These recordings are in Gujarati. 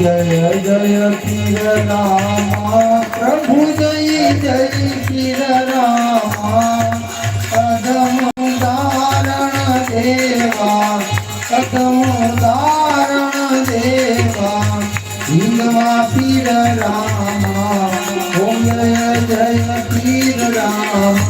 જય જય કિરનામા પ્રભુ જય જય કિરનામા કદમ તારણ દેવા કદમ તારણ દેવા હિંગવા પીર રામા ઓમ જય જય પીર રામા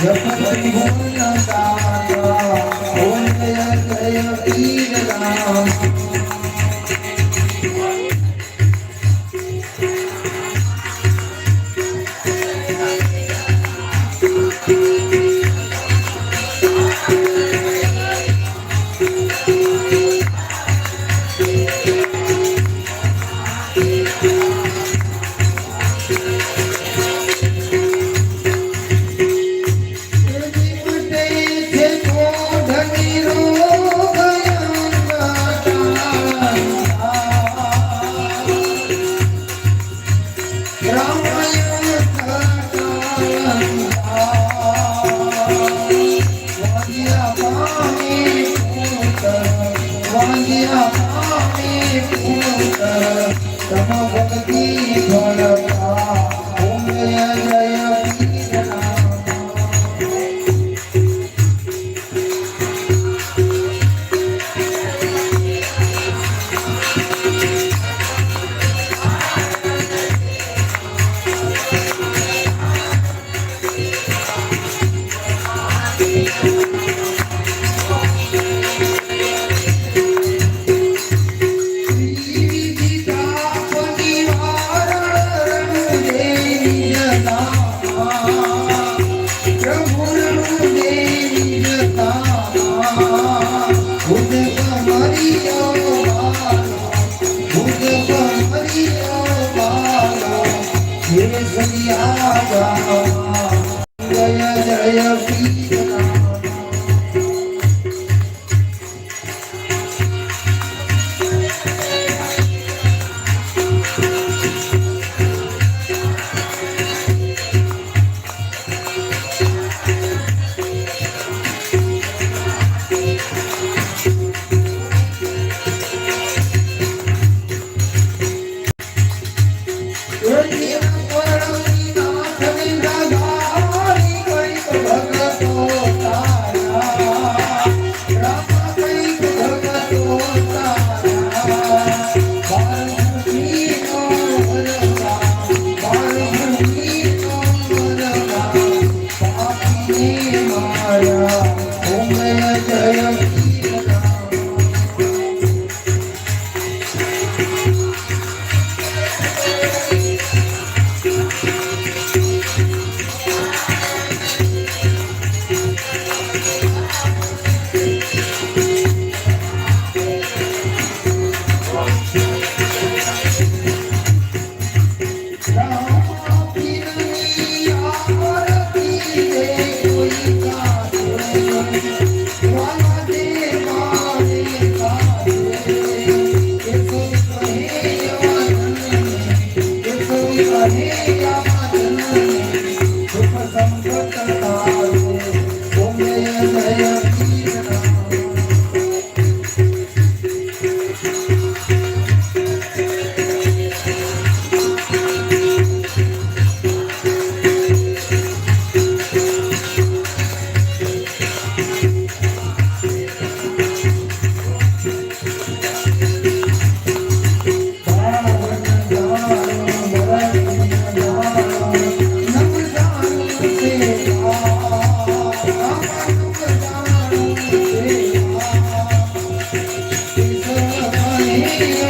The પ્રભુ